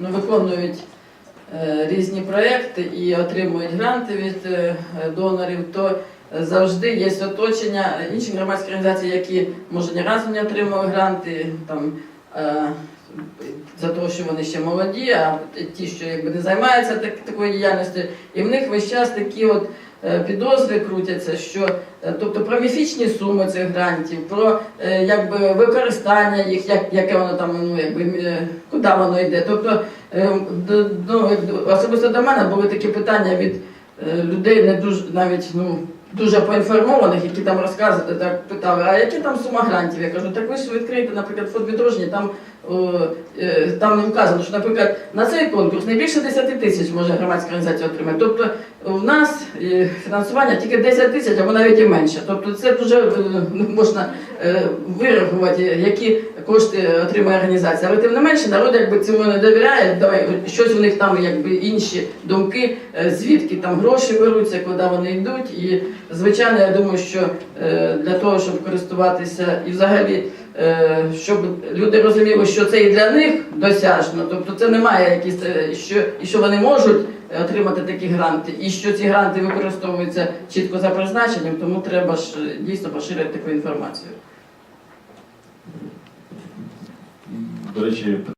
ну, виконують е, різні проекти і отримують гранти від е, донорів, то завжди є оточення інших громадських організацій, які може ні разу не отримали гранти там. За те, що вони ще молоді, а ті, що якби не займаються так, такою діяльністю, і в них весь час такі от е, підозри крутяться, що е, тобто про міфічні суми цих грантів, про е, якби використання їх, як, яке воно там, ну якби куди воно йде. Тобто ну, особисто до мене були такі питання від людей, не дуже навіть ну. Дуже поінформованих, які там розказують, так питали, а які там сума грантів? Я кажу, так ви ж відкриєте, наприклад, фонд відродження, там, е, там не вказано, що, наприклад, на цей конкурс не більше 10 тисяч може громадська організація отримати. Тобто у нас е, фінансування тільки 10 тисяч або навіть і менше. Тобто це дуже е, ну, можна е, вирахувати, які кошти отримує організація. Але тим не менше народ якби цьому не довіряє, давай щось у них там якби інші думки, звідки там гроші беруться, куди вони йдуть. І звичайно, я думаю, що е, для того, щоб користуватися і взагалі. е, Щоб люди розуміли, що це і для них досяжно, тобто це немає якісь е, що і що вони можуть отримати такі гранти, і що ці гранти використовуються чітко за призначенням, тому треба ж дійсно поширити таку інформацію. До речі,